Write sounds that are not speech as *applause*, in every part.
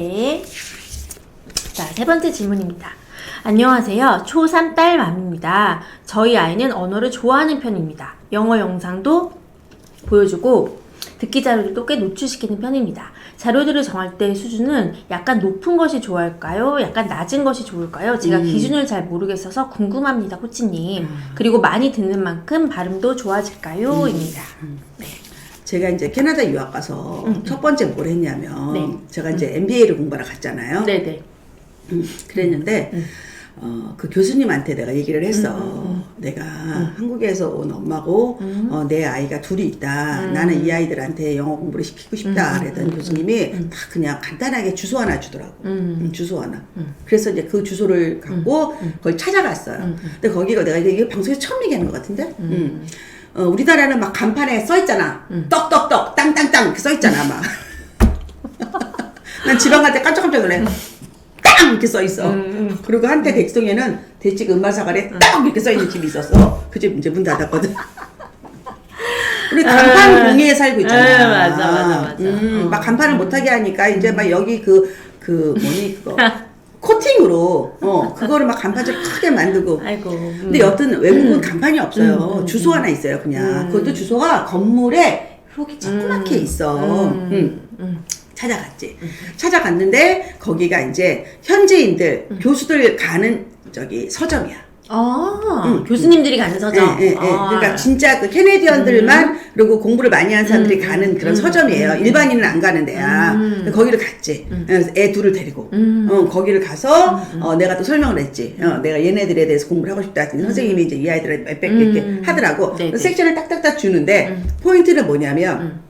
네. 자, 세 번째 질문입니다. 안녕하세요. 초3 딸 맘입니다. 저희 아이는 언어를 좋아하는 편입니다. 영어 영상도 보여주고 듣기 자료들도 꽤 노출시키는 편입니다. 자료들을 정할 때 수준은 약간 높은 것이 좋을까요? 약간 낮은 것이 좋을까요? 제가 기준을 잘 모르겠어서 궁금합니다, 코치님. 그리고 많이 듣는 만큼 발음도 좋아질까요? 입니다. 제가 이제 캐나다 유학 가서 첫 번째 뭘 했냐면 네. 제가 이제 MBA를 공부하러 갔잖아요. 네네. 음, 그랬는데 어, 그 교수님한테 내가 얘기를 했어. 음, 내가 한국에서 온 엄마고 어, 내 아이가 둘이 있다. 음. 나는 이 아이들한테 영어 공부를 시키고 싶다. 그랬더니 교수님이 다 그냥 간단하게 주소 하나 주더라고. 음, 주소 하나. 그래서 이제 그 주소를 갖고 거기 찾아갔어요. 근데 거기가 내가 이게 방송에서 처음 얘기하는 것 같은데. 음. 어, 우리나라는 막 간판에 써 있잖아. 떡떡떡 땅땅땅 이렇게 써 있잖아 막. *laughs* 난 지방 갈 때 깜짝깜짝 놀래. 땅 이렇게 써 있어. 그리고 한때 덱송에는 대치그 음마사갈에 땅 이렇게 써 있는 집이 있었어. 그 집 이제 문 닫았거든. *laughs* 우리 간판 공예에 살고 있잖아. 아, 맞아, 맞아, 맞아. 음, 어. 막 간판을 못하게 하니까 이제 막 여기 그, 그, 뭐니, 그거. *laughs* 코팅으로, 어, 그거를 막 간판처럼 크게 만들고. 아이고. 음. 근데 여튼 외국은 간판이 없어요. 주소 하나 있어요, 그냥. 그것도 주소가 건물에 이렇게 조그맣게 있어. 음. 찾아갔지. 찾아갔는데 거기가 이제 현지인들, 교수들 가는 저기 서점이야. 아, 교수님들이 가는 서점. 예, 예, 예. 아. 그러니까 진짜 그 캐네디언들만 그리고 공부를 많이 하는 사람들이 가는 그런 서점이에요. 일반인은 안 가는 데야. 근데 거기를 갔지. 그래서 애 둘을 데리고 어, 거기를 가서 어, 내가 또 설명을 했지. 어, 내가 얘네들에 대해서 공부를 하고 싶다. 했더니 선생님이 이제 이 아이들을 몇백 이렇게 하더라고. 네, 네. 섹션을 딱딱딱 주는데 포인트는 뭐냐면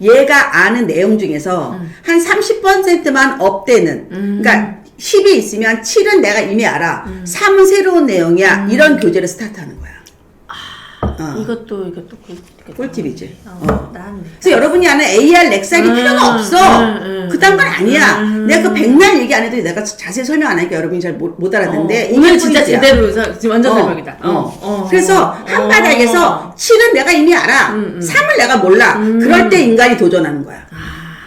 얘가 아는 내용 중에서 한 30%만 업되는 그러니까 10이 있으면 7은 내가 이미 알아. 3은 새로운 내용이야. 이런 교재를 스타트하는 거야. 어. 이것도 이것도 꿀- 꿀팁이지. 어, 어. 난 그래서 여러분이 아는 AR 렉살이 음, 필요가 없어. 음, 음, 그딴 건 아니야. 내가 그 백날 얘기 안 해도 내가 자세히 설명 안 하니까 여러분이 잘못 알아듣는데 어, 오늘 진짜. 제대로 서- 지금 완전 어, 설명이다. 어. 그래서 한 바닥에서 7은 내가 이미 알아. 음, 3을 내가 몰라. 그럴 때 인간이 도전하는 거야.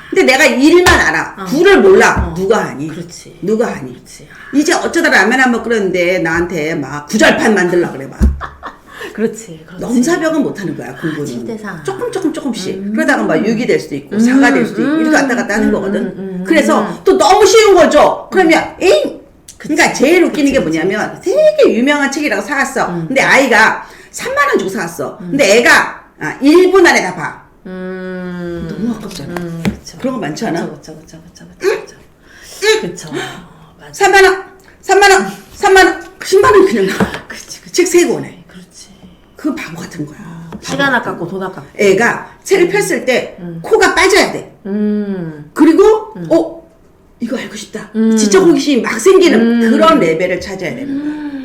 근데 내가 1만 알아. 9를 몰라. 누가 하니? 어. 그렇지. 누가 하니? 그렇지. 이제 어쩌다 라면 한 번 끓였는데 나한테 막 구절판 만들라 그래 막. *laughs* 그렇지. 그렇지. 넘사벽은 못하는 거야 공부는. 사. 조금 조금 조금씩. 그러다가 막 6이 될 수도 있고 4가 될 수도 있고 이렇게 왔다 갔다 하는 거거든. 그래서 또 너무 쉬운 거죠. 그러면 에잉. 그러니까 제일 웃기는 게 뭐냐면 되게 유명한 책이라고 사왔어. 근데 아이가 3만 원 주고 사왔어. 근데 애가 아, 1분 안에 다 봐. 음. 너무 아깝잖아. 음, 그렇죠. 그런 거 많지 않아? 그렇죠. 그렇죠. 그렇죠. 그렇죠. 그렇죠. 맞아. 3만 원, 3만 원, 3만 원, 10만 원 그냥 나와. 그렇지. 그렇지. 책세 권에. 그렇지. 그 바보 같은 거야. 시간 아깝고 돈 아깝고. 애가 책을 폈을 때 코가 빠져야 돼. 음. 그리고 어 이거 알고 싶다. 지적 호기심이 막 생기는 그런 레벨을 찾아야 되는 거야.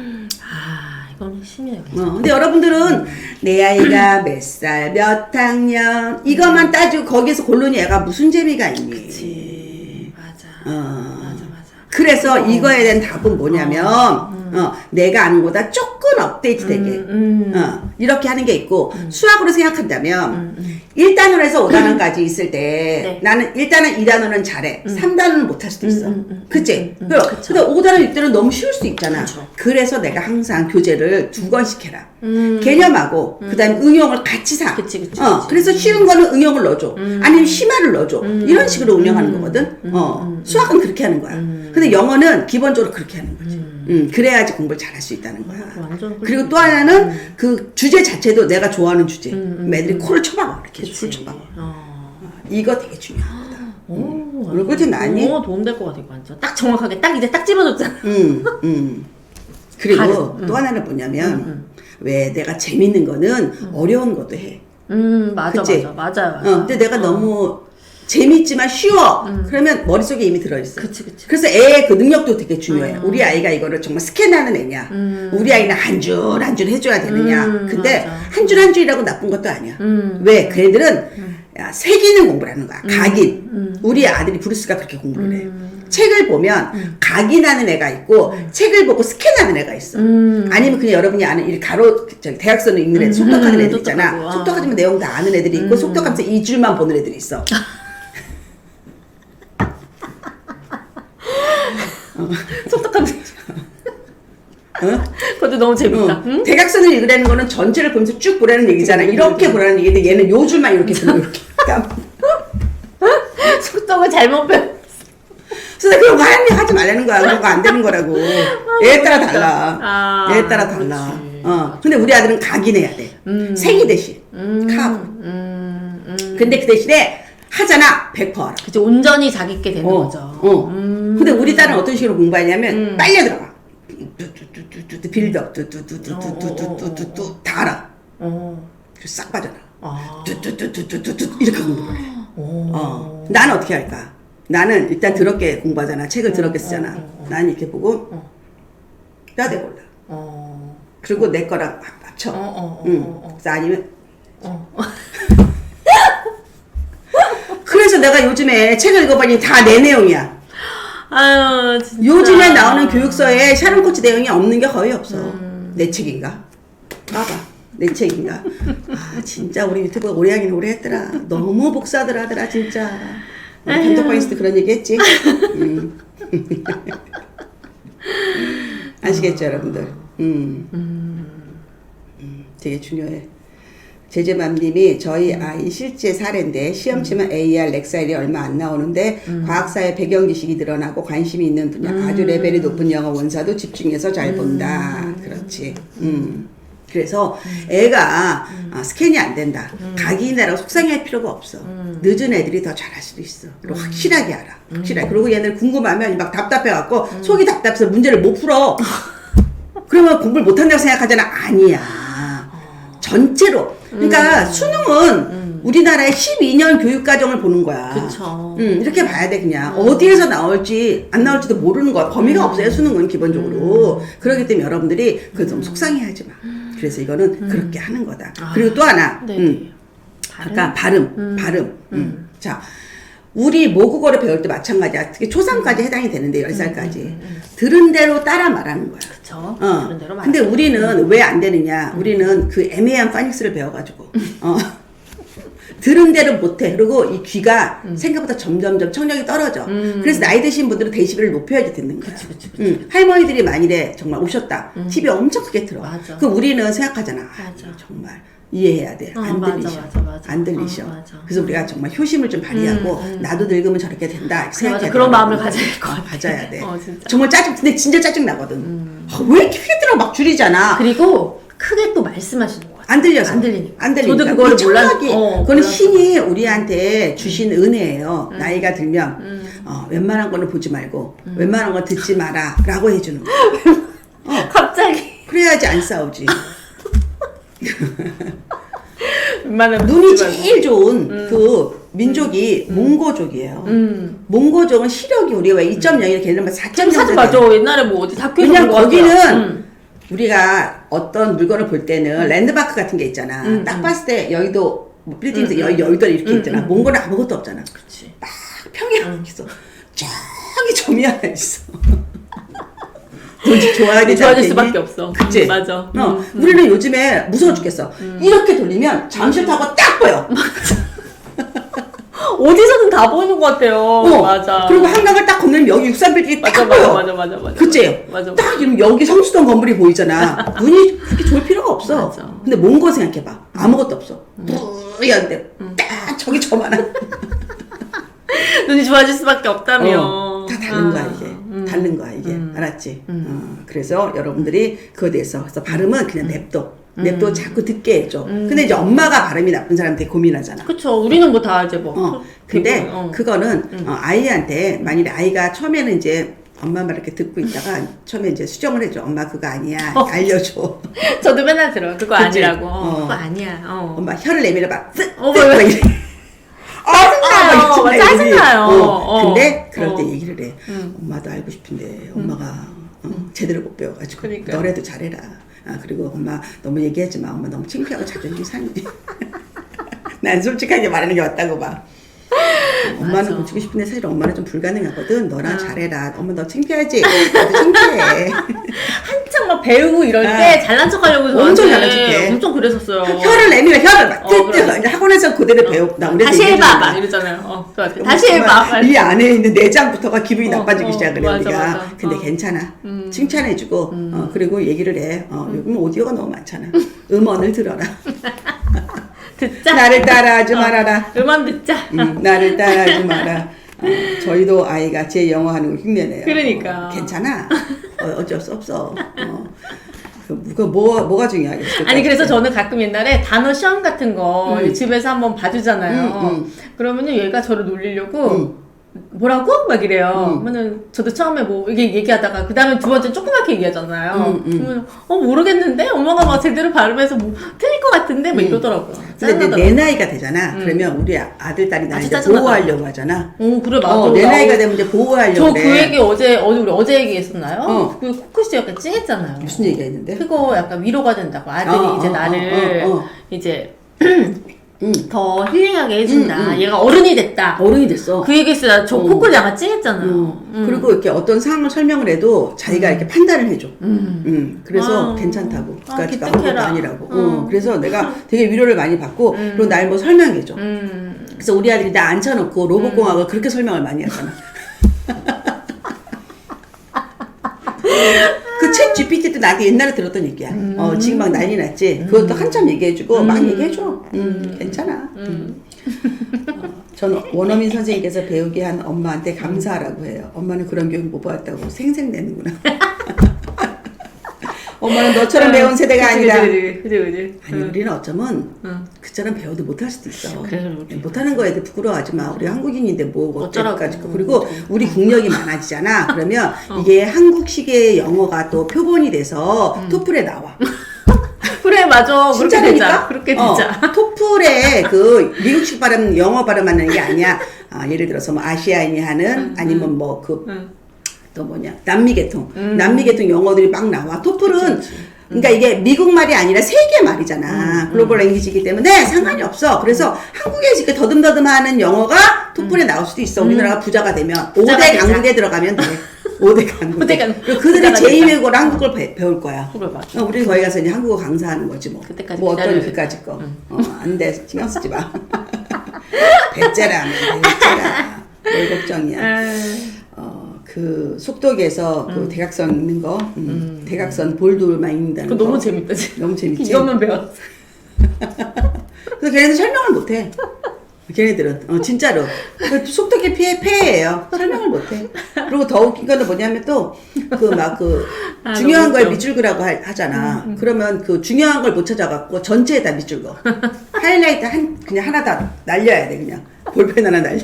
심해요. 어, 근데 여러분들은 내 아이가 몇 살, 몇 학년 이것만 따지고 거기서 골론이 애가 무슨 재미가 있니? 그렇지. 맞아. 어. 맞아, 맞아. 그래서 이거에 대한 답은 뭐냐면 어, 내가 아는 거보다 조금 업데이트 되게. 음. 어, 이렇게 하는 게 있고 수학으로 생각한다면 1단원에서 5단원까지 있을 때 네. 나는 1단원, 2단원은 잘해. 3단원은 못할 수도 있어. 음, 그치? 음, 그럼 그쵸. 근데 5단원, 6단원 너무 쉬울 수 있잖아. 그쵸. 그래서 내가 항상 교재를 두 권씩 해라. 음. 개념하고 그 다음에 응용을 같이 사. 그치, 그치, 어, 그치. 그래서 쉬운 거는 응용을 넣어줘. 아니면 심화를 넣어줘. 이런 식으로 운영하는 거거든. 어, 수학은 그렇게 하는 거야. 근데 영어는 기본적으로 그렇게 하는 거지 음, 그래야지 공부를 잘할 수 있다는 거야 완전 그리고 또 하나는 그 주제 자체도 내가 좋아하는 주제. 애들이 코를 쳐박아 이렇게. 코를 쳐박아. 어. 이거 되게 중요하다. 오, 오늘 꿀팁 나니? 오, 도움될 것 같아, 완전. 딱 정확하게, 딱 이제 딱 집어줬잖아. 음, 음. 그리고 다른, 또 하나는 뭐냐면 왜 내가 재밌는 거는 어려운 것도 해. 음, 맞아, 그치? 맞아, 맞아, 맞아. 어, 근데 내가 너무 재밌지만 쉬워. 그러면 머릿속에 이미 들어있어. 그치, 그치. 그래서 애의 그 능력도 되게 중요해. 우리 아이가 이거를 정말 스캔하는 애냐. 우리 아이는 한 줄 한 줄 해줘야 되느냐. 음, 근데 맞아. 한 줄 한 줄이라고 나쁜 것도 아니야. 음. 왜? 그 애들은 야, 새기는 공부를 하는 거야. 각인. 우리 아들이 브루스가 그렇게 공부를 해. 책을 보면 각인하는 애가 있고 책을 보고 스캔하는 애가 있어. 음. 아니면 그냥 여러분이 아는 이 가로 저기 대학선을 읽는 애들 속독하는 애들 있잖아. 똑똑하고, 아. 속독하지만 내용 다 아는 애들이 있고 속독하면서 이 줄만 보는 애들이 있어. *laughs* 속독하면 되죠. 그것도 너무 재밌다. 어. 응? 대각선을 읽으라는 거는 전체를 보면서 쭉 보라는 얘기잖아. 이렇게 보라는 얘기인데 얘는 요 줄만 이렇게 보고 이렇게. 속독을 잘못 배웠어. 그래서 그거 많이 하지 말라는 거야. 그런 거 안 되는 거라고. 애에 따라 달라. 아, 애에 따라 달라. 그렇지. 어. 근데 우리 아들은 각인해야 돼. 생이 대신. 카브. 음, 음. 근데 그 대신에 하잖아. 100% 알아. 그치, 온전히 자기께 되는 어. 거죠. 어. 음. 근데 우리 딸은 어떤 식으로 공부하냐면 빨려 들어가. 뚜뚜뚜뚜뚜 빌드업 뚜뚜뚜뚜뚜뚜뚜뚜뚜 다 알아. 어. 그래서 싹 빠져나. 아. 뚜뚜뚜뚜뚜뚜 이렇게 공부를 해. 오. 어. 나는 어떻게 할까? 나는 일단 더럽게 공부하잖아. 책을 더럽게 쓰잖아. 어, 나는 이렇게 보고 어. 뼈대 골라. 어. 그리고 내 거랑. 어, 어, 어, 응. 어, 어. 그래서 아니면 어. *laughs* 그래서 내가 요즘에 책을 읽어보니 다 내 내용이야. 아유, 진짜. 요즘에 나오는 교육서에 샤론 코치 내용이 없는 게 거의 없어. 음. 내 책인가? 봐봐. 내 책인가? 아, 진짜 우리 유튜브 오래 하긴 오래 했더라. 너무 복사들 하더라, 진짜. 때 그런 얘기 했지? 음. *laughs* 아시겠죠, 여러분들? 음. 음, 되게 중요해. 제재맘님이 저희 아이 실제 사례인데 시험 치면 AR, 렉사일이 얼마 안 나오는데 과학사의 배경 지식이 늘어나고 관심이 있는 분야 아주 레벨이 높은 영어 원사도 집중해서 잘 본다. 그렇지. 음. 그래서 애가 아, 스캔이 안 된다. 각인이라고 속상해할 필요가 없어. 늦은 애들이 더 잘할 수도 있어. 그리고 확실하게 알아. 확실하게. 그리고 얘는 궁금하면 막 답답해갖고 속이 답답해서 문제를 못 풀어. *laughs* 그러면 공부를 못한다고 생각하잖아. 아니야. 전체로. 그러니까 수능은 우리나라의 12년 교육과정을 보는 거야. 그쵸. 음, 이렇게 봐야 돼, 그냥. 어디에서 나올지, 안 나올지도 모르는 거야. 범위가 없어요, 수능은 기본적으로. 그렇기 때문에 여러분들이 그거 좀 속상해 하지 마. 그래서 이거는 그렇게 하는 거다. 그리고 또 하나. 네. 음, 발음? 아까 발음, 발음. 음. 자, 우리 모국어를 배울 때 마찬가지야. 특히 초삼까지 해당이 되는데, 10살까지. 들은 대로 따라 말하는 거야. 그쵸. 어. 그런 대로 말. 근데 우리는 왜 안 되느냐? 우리는 그 애매한 파닉스를 배워가지고. 어. 들은 대로 못해. 그리고 이 귀가 생각보다 점점점 청력이 떨어져. 그래서 나이 드신 분들은 데시벨을 높여야지 듣는 거야. 그치, 그치, 응. 할머니들이 만일에 정말 오셨다. TV 엄청 크게 틀어. 맞아. 그 우리는 생각하잖아. 아, 맞아. 정말 이해해야 돼. 어, 안 맞아, 들리셔. 맞아, 맞아. 안 들리셔. 어, 맞아. 그래서 우리가 정말 효심을 좀 발휘하고 나도 늙으면 저렇게 된다. 그래, 맞아. 그런 돼. 마음을 가져야 될 것 같아. 가져야 돼. 어, 진짜. 정말 짜증. 근데 진짜 짜증 나거든. 아, 왜 이렇게 들어 막 줄이잖아. 그리고 크게 또 말씀하시는 것 같아요. 안 들려서. 안 들리니까. 안 들리니까. 저도 그거를 이 몰랐- 어, 그거는. 신이 우리한테 주신 은혜예요. 음. 나이가 들면 어, 웬만한 거는 보지 말고 웬만한 거 듣지 마라 라고 해주는 거. *laughs* 갑자기. 그래야지 안 싸우지. *laughs* 웬만하면 눈이 말고. 제일 좋은 그 민족이 몽고족이에요. 음. 몽고족은 시력이 우리가 왜 2.0 이렇게 4.0쌤 사진 맞아. 옛날에 뭐 어디 다큐에서 왜냐면. 거기는 음. 우리가 어떤 물건을 볼 때는 랜드마크 같은 게 있잖아. 음, 딱 봤을 때 여의도 뭐 빌딩에서 여, 여의도 이렇게 음, 있잖아. 음, 몽골은 아무것도 없잖아. 그치. 딱 하나 있어. 저기 하나 있어. 돈이 좋아야 좋아질? 수밖에 없어. 그치? 음, 맞아. 어, 음, 우리는 요즘에 무서워 죽겠어. 이렇게 돌리면 잠실 타고 딱 보여. *laughs* 어디서든 다 보이는 것 같아요. 어, 맞아. 그리고 한강을 딱 건너면 여기 63빌딩이 딱 맞아, 보여. 맞아, 맞아, 맞아, 맞아. 그치? 맞아. 딱 이러면 여기 성수동 건물이 보이잖아. *laughs* 눈이 그렇게 좋을 필요가 없어. 맞아. 음. 근데 먼거 생각해봐. 아무것도 없어. 뿌연데 딱 저기 저 많아. *laughs* *laughs* 눈이 좋아질 수밖에 없다며. 어, 다 다른 거야 아, 이게. 음. 다른 거야 이게. 알았지? 어, 그래서 여러분들이 그거에 대해서 그래서 발음은 그냥 냅둬. 냅둬 자꾸 듣게 해줘. 근데 이제 엄마가 발음이 나쁜 사람 되게 고민하잖아. 그쵸. 우리는 뭐 다 이제 뭐. 어, 근데 어. 그거는 어, 아이한테 만일에 아이가 처음에는 이제 엄마 말 이렇게 듣고 있다가 처음에 이제 수정을 해줘. 엄마 그거 아니야. 알려줘. *laughs* 저도 맨날 들어요. 그거 그치? 아니라고. 어, 어. 그거 아니야. 어. 엄마 혀를 내밀어 봐. 쓰, 어, 쓰, 왜, 왜? 막 이래. 짜증나요. 아, 막 이러잖아, 짜증나요. 어, 어. 근데 그럴 때 어. 얘기를 해. 엄마도 알고 싶은데 엄마가 어, 제대로 못 배워가지고 그러니까요. 너라도 잘해라. 아 그리고 엄마 너무 얘기하지 마. 엄마 너무 창피하고 자존심 상해. *laughs* 난 솔직하게 말하는 게 맞다고 봐. *laughs* 엄마는 맞아. 고치고 싶은데 사실 엄마는 좀 불가능하거든. 너랑 잘해라. 엄마 너 창피하지? 나도 창피해. *laughs* 한참 막 배우고 이럴 아. 때 잘난 척 하려고 엄청 저한테 잘난 척해. 엄청 그랬었어요. 혀를 내밀어 혀를 막 어, 뜰 그래. 때 학원에서 그대로 배우 나 우리 다시 해봐 막 이러잖아요. 어, 좋아. 다시 해봐. 막이 안에 있는 내장부터가 기분이 어, 나빠지기 어, 시작을 해 맞아, 우리가 맞아. 근데 어. 괜찮아 음. 칭찬해주고 어, 그리고 얘기를 해 어, 요즘 오디오가 너무 많잖아 음원을 들어라 *laughs* 듣자. 나를 따라하지 어, 말아라 음악 듣자. 음, 나를 따라하지 *laughs* 마라 어, 저희도 아이가 제 영어 하는 거 흉내내요 그러니까. 어, 괜찮아 어, 어쩔 수 없어 어. 그, 그 뭐, 뭐가 중요하겠어 아니 그래서 저는 가끔 옛날에 단어 시험 같은 거 음. 집에서 한번 봐주잖아요. 음, 음. 그러면은 얘가 저를 놀리려고 음. 뭐라고 막 이래요. 음. 그러면은 저도 처음에 뭐 이게 얘기하다가 그 다음에 두 번째 조그맣게 얘기하잖아요. 음, 음. 그러면 어 모르겠는데 엄마가 막 제대로 발음해서 뭐 틀릴 것 같은데 막 음. 이러더라고요. 근데 짜증나더라고요. 내 나이가 되잖아 음. 그러면 우리 아들 딸이 나 이제. 보호하려고 하잖아 어 그래 맞아. 어, 내나 나이가 되면 이제 보호하려고 저 그래 그 얘기 어제 어제 우리 어제 얘기했었나요? 어. 그 코크 씨 약간 찡했잖아요. 무슨 얘기가 있는데? 그거 약간 위로가 된다고 아들이 어, 이제 어, 나를 어, 어, 어. 이제 *clears throat* 응. 더 힐링하게 해준다. 음, 음. 얘가 어른이 됐다. 어른이 됐어. 그 얘기했어요. 저 어. 코코를 약간 찡했잖아요. 어. 음. 그리고 이렇게 어떤 상황을 설명을 해도 자기가 이렇게 판단을 해줘. 음. 음, 그래서 아. 괜찮다고. 아, 그까지가 아무것도 기특해라. 아니라고. 어. 어, 그래서 내가 *laughs* 되게 위로를 많이 받고, 음. 그리고 날 뭐 설명해줘. 음. 그래서 우리 아들이 나 앉혀놓고 로봇공학을 그렇게 설명을 많이 하잖아. *laughs* 그챗 GPT도 나한테 옛날에 들었던 얘기야. 어, 지금 막 난리 났지. 그것도 한참 얘기해주고 막 얘기해줘. 음, 괜찮아. 음. 어, 전 원어민 선생님께서 배우게 한 엄마한테 감사하라고 해요. 엄마는 그런 교육 못 받았다고 생색내는구나. *laughs* 엄마는 너처럼 배운 세대가 아니다. 그치, 그치, 그치. 아니 우리는 어쩌면 응. 그처럼 배워도 못할 수도 있어. 그래. 못하는 거에 대해 부끄러워하지 마. 우리 한국인인데 뭐 어쩌라고. 어쩌라까지 그리고 우리 국력이 많아지잖아. *laughs* 그러면 어. 이게 한국식의 영어가 또 표본이 돼서 토플에 나와. *laughs* 그래 맞아. 그렇게 되자. 진짜라니까? 그렇게 어, 되자. 토플에 그 미국식 발음, 영어 발음하는 게 아니야. 아, 예를 들어서 뭐 아시아인이 하는 아니면 뭐그 응. 또 뭐냐 남미 계통 음. 남미 계통 영어들이 막 나와 토플은. 그러니까 이게 미국 말이 아니라 세계 말이잖아 글로벌 랭귀지이기 때문에 상관이 없어 그래서 한국에 이렇게 더듬더듬하는 영어가 토플에 나올 수도 있어 우리나라가 부자가 되면 부자가 5대 되자. 강국에 들어가면 돼 5대 *laughs* 강국 오대 강국. 그리고 그들이 부자가 되자. 제2외국어로 한국어를 배, 배울 거야. 어, 우리 거기 가서 이제 한국어 강사하는 거지 뭐. 그때까지 뭐 어떤 그까지 거. 어, 안 돼. 신경 쓰지 마. *laughs* 배째라, 배째라. *laughs* 뭘 걱정이야. 그 속독에서 그 대각선 읽는 거, 음, 대각선 볼돌만 읽는다는 그거 거. 너무 재밌다. 지금. 너무 재밌지. 이것만 배웠어. *laughs* 그래서 걔네들 설명을 못해. 걔네들은 어, 진짜로 그 속독이 피해 폐예요. 설명을 못해. 그리고 더 웃긴 거는 뭐냐면 또 그 막 그 아, 중요한 너무 웃겨. 음, 밑줄 그라고 하, 하잖아. 그러면 그 중요한 걸 못 찾아갖고 전체에다 밑줄 거. 하이라이트 한 그냥 하나 다 날려야 돼 그냥 볼펜 하나 날려.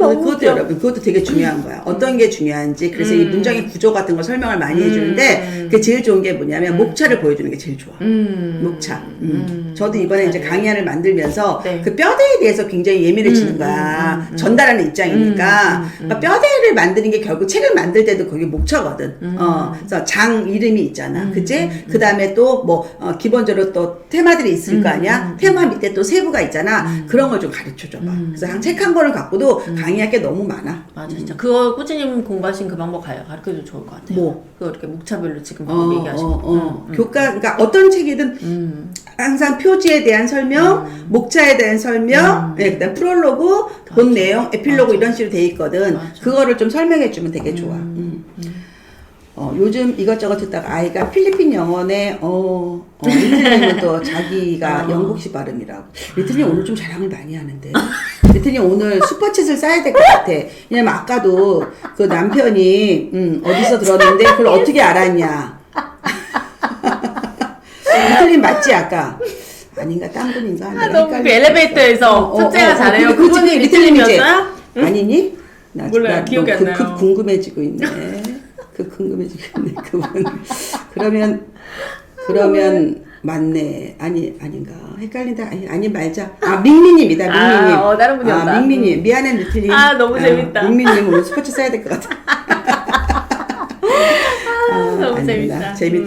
아 그래서 그것도 여러분 그것도 되게 중요한 거야. 어떤 게 중요한지 그래서 이 음. 문장의 구조 같은 걸 설명을 많이 음. 해주는데 그게 제일 좋은 게 뭐냐면 목차를 보여주는 게 제일 좋아. 음. 목차. 음. 음. 저도 이번에 이제. 강의안을 만들면서 네. 그 뼈대에 대해서 굉장히 예민해지는 음, 거야. 음, 음, 음. 전달하는 입장이니까. 음, 음, 음. 그러니까 뼈대를 만드는 게 결국 책을 만들 때도 그게 목차거든. 음. 어, 그래서 장 이름이 있잖아. 음, 그치? 음, 그 다음에 또 뭐, 어, 기본적으로 또 테마들이 있을 음, 거 아니야? 음, 테마 밑에 또 세부가 있잖아. 음. 그런 걸 좀 가르쳐 줘봐. 음. 그래서 책한 권을 갖고도 강의할 게 너무 많아. 맞아 진짜 그거 꾸준히 공부하신 그 방법 가요 가르쳐도 좋을 것 같아요. 뭐? 그거 이렇게 목차별로 지금 어, 얘기하시는. 어, 어. 음, 음. 교과, 그러니까 어떤 책이든 음. 항상 표지에 대한 설명, 목차에 대한 설명, 음. 예, 그다음 프롤로그, 본. 내용, 에필로그 맞아. 이런 식으로 돼 있거든. 맞아. 그거를 좀 설명해 주면 되게 좋아. 음. 어, 요즘 이것저것 듣다가 아이가 필리핀 영어네, 어, 어또 *laughs* 자기가 어. 영국식 발음이라고. 리틀님 오늘 좀 자랑을 많이 하는데. 리틀님 오늘 슈퍼챗을 쌓아야 될 것 같아. 왜냐면 아까도 그 남편이, 음, 어디서 들었는데 그걸 어떻게 알았냐. *laughs* 리틀님 맞지, 아까? 아닌가, 딴 분인가? 아, 너무 그. 엘리베이터에서 어, 어, 첫째가 어, 어, 잘해요. 그- 그분이 리틀님이지? 아니니? 나, 몰라요. 나 기억이 안 그, 나요. 그 궁금해지고 있네. 그 궁금해지고 있네. 그분. 그러면 그러면 맞네. 아니 아닌가. 헷갈린다. 아니 아니 말자. 아 민미님이다. 민미님. 아, 어, 다른 분이었다. 아 민미님. 미안해 리틀님. 아, 너무 재밌다. 민미님 오늘 스포츠 써야 될 것 같아. *laughs* 너무 아닙니다. 재밌다. 재밌.